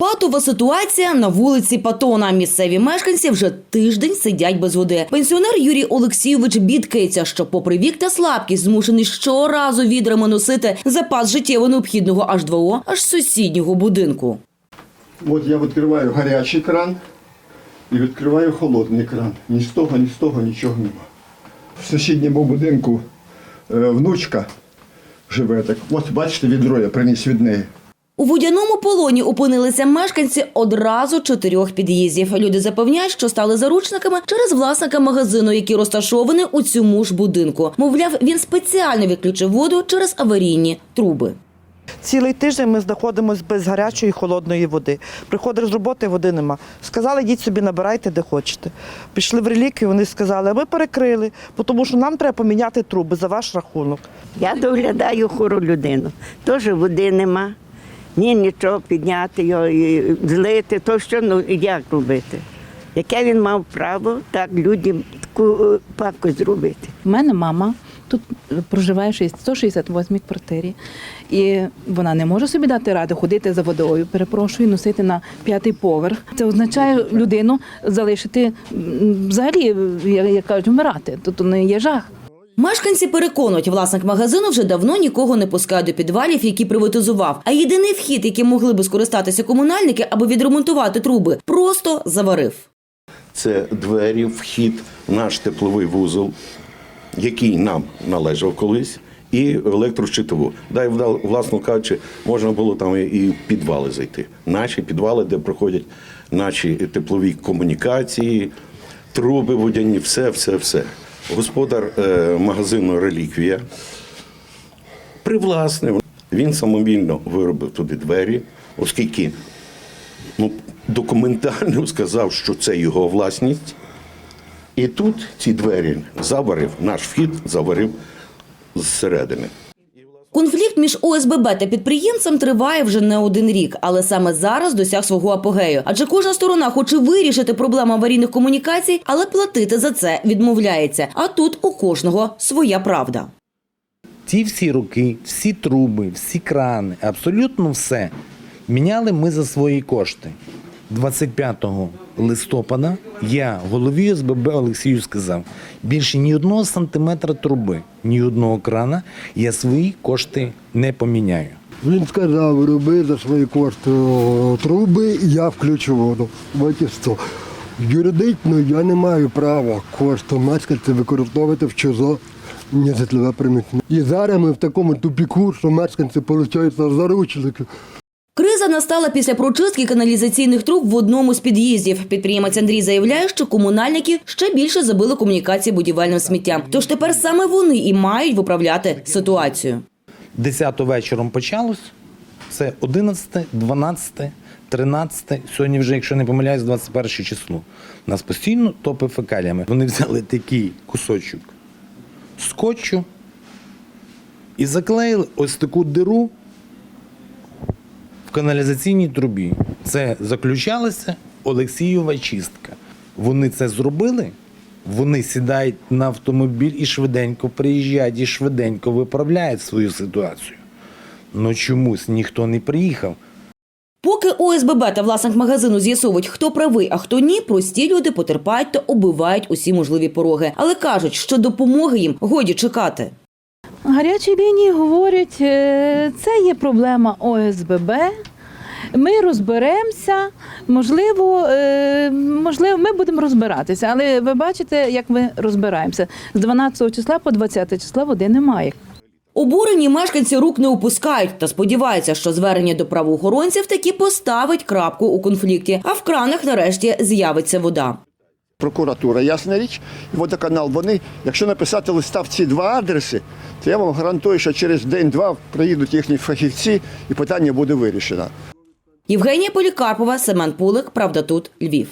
Патова ситуація на вулиці Патона. Місцеві мешканці вже тиждень сидять без води. Пенсіонер Юрій Олексійович бідкається, що, попри вік та слабкість, змушений щоразу відрами носити запас життєво необхідного H2O аж з сусіднього будинку. От я відкриваю гарячий кран і відкриваю холодний кран. Ні з того, ні з того нічого нема. В сусідньому будинку е, внучка живе так. От бачите, відро я приніс від неї. У водяному полоні опинилися мешканці одразу чотирьох під'їздів. Люди запевняють, що стали заручниками через власника магазину, який розташований у цьому ж будинку. Мовляв, він спеціально відключив воду через аварійні труби. Цілий тиждень ми знаходимося без гарячої і холодної води. Приходиш з роботи, води нема. Сказали, йдіть собі, набирайте де хочете. Пішли в реліквію, вони сказали, а ми перекрили, тому що нам треба поміняти труби за ваш рахунок. Я доглядаю хвору людину. Теж води нема. Ні, нічого підняти його і злити, то що ну як робити? Яке він мав право так людям таку е, пакость зробити? У мене мама тут проживає в 168 квартирі, і вона не може собі дати ради ходити за водою, перепрошую, носити на п'ятий поверх. Це означає людину залишити взагалі, як кажуть, вмирати. Тут не є жах. Мешканці переконують, власник магазину вже давно нікого не пускає до підвалів, які приватизував. А єдиний вхід, яким могли би скористатися комунальники, аби відремонтувати труби, просто заварив. це двері, вхід наш тепловий вузол, який нам належав колись, і електрощитову. Дай власно кажучи, можна було там і в підвали зайти. Наші підвали, де проходять наші теплові комунікації, труби водяні, все, все, все. Господар е, магазину Реліквія привласнив. Він самовільно виробив туди двері, оскільки ну, документально сказав, що це його власність. І тут ці двері заварив, наш вхід заварив зсередини. Конфлікт між ОСББ та підприємцем триває вже не один рік, але саме зараз досяг свого апогею. Адже кожна сторона хоче вирішити проблему аварійних комунікацій, але платити за це відмовляється. А тут у кожного своя правда. Ті всі роки, всі труби, всі крани, абсолютно все міняли ми за свої кошти. 25 листопада я голові ОСББ Олексію сказав, більше ні одного сантиметра труби, ні одного крана я свої кошти не поміняю. Він сказав, роби за свої кошти труби, я включу воду. Все. Юридично я не маю права кошти мешканців використовувати в чужо нежитлове приміщення. І зараз ми в такому тупіку, що мешканці виходять заручники. Криза настала після прочистки каналізаційних труб в одному з під'їздів. Підприємець Андрій заявляє, що комунальники ще більше забили комунікації будівельним сміттям. Тож тепер саме вони і мають виправляти ситуацію. 10 вечором почалось. Це 11, 12, 13, сьогодні вже, якщо не помиляюсь, 21 число. Нас постійно топи фекаліями. Вони взяли такий кусочок скотчу і заклеїли ось таку диру в каналізаційній трубі. Це заключалася Олексієва чистка. Вони це зробили. Вони сідають на автомобіль і швиденько приїжджають, і швиденько виправляють свою ситуацію. Ну чомусь ніхто не приїхав. Поки ОСББ та власник магазину з'ясовують, хто правий, а хто ні, прості люди потерпають та оббивають усі можливі пороги. Але кажуть, що допомоги їм годі чекати. Гарячі лінії говорять, е, це є проблема ОСББ. Ми розберемося, можливо, е, можливо, ми будемо розбиратися, але ви бачите, як ми розбираємося. З 12 числа по 20 числа води немає. Обурені мешканці рук не опускають та сподіваються, що звернення до правоохоронців таки поставить крапку у конфлікті, а в кранах нарешті з'явиться вода. Прокуратура, ясна річ, і водоканал. Вони, якщо написати листа в ці два адреси, то я вам гарантую, що через день-два приїдуть їхні фахівці і питання буде вирішено. Євгенія Полікарпова, Семен Пулик, Правда тут, Львів.